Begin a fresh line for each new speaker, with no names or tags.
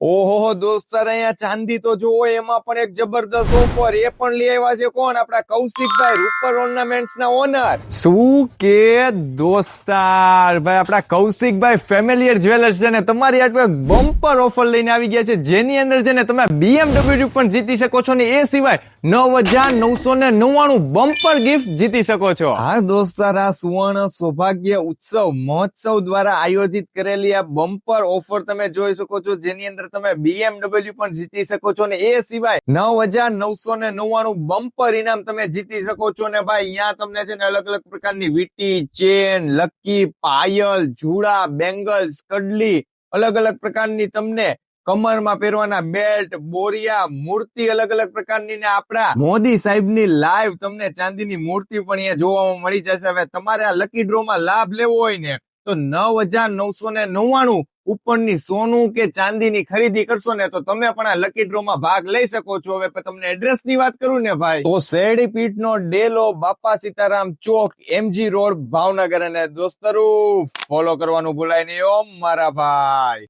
ઓહો દોસ્તાર અહીંયા ચાંદી તો જોવો એમાં પણ એક જબરદસ્ત ઓફર એ પણ લઈ આવ્યા છે કોણ? આપણા કૌશિકભાઈ રૂપર ઓર્નામેન્ટ્સ ના ઓનર શું કે દોસ્તાર? ભાઈ, આપણા કૌશિકભાઈ ફેમિલિયર જ્વેલર્સ છે ને, તમારી આટલું એક બમ્પર ઓફર લઈને આવી ગયા છે, જેની અંદર છે ને, તમે બીએમડબ્લ્યુ પણ જીતી શકો છો ને, એ સિવાય નવ હજાર નવસો ને નવ્વાણું બમ્પર ગિફ્ટ જીતી શકો છો. હા, દોસ્તાર, આ સુવર્ણ સૌભાગ્ય ઉત્સવ મહોત્સવ દ્વારા આયોજિત કરેલી આ બમ્પર ઓફર તમે જોઈ શકો છો, જેની અંદર તમે BMW પણ જીતી શકો છો ને એ સિવાય નવ હજાર નવસો ને નવ્વાણું બમ્પર ઇનામ તમે જીતી શકો છો ને ભાઈ, અહીંયા તમને છે ને અલગ અલગ પ્રકારની વીટી ચેન લકી પાયલ જુડા બેંગલ્સ કડલી, અલગ અલગ પ્રકારની તમને કમરમાં પહેરવાના બેલ્ટ બોરિયા, મૂર્તિ, અલગ અલગ પ્રકારની ને આપણા મોદી સાહેબની લાઈવ તમને ચાંદીની મૂર્તિ પણ અહીંયા જોવામાં મળી જશે. હવે તમારે આ લકી ડ્રોમાં લાભ લેવો હોય ને તો નવ હજાર નવસો ને નવ્વાણું ઉપરની સોનું કે ચાંદીની ખરીદી કરશો ને તો તમે પણ આ લકી ડ્રોમાં ભાગ લઈ શકો છો. હવે તમને એડ્રેસની વાત કરું ને ભાઈ. તો શેરડી પીઠ નો ડેલો બાપા સીતારામ ચોક એમજી રોડ, ભાવનગર. અને દોસ્તરો ફોલો કરવાનું ભૂલાય નહીં ઓમ મારા ભાઈ.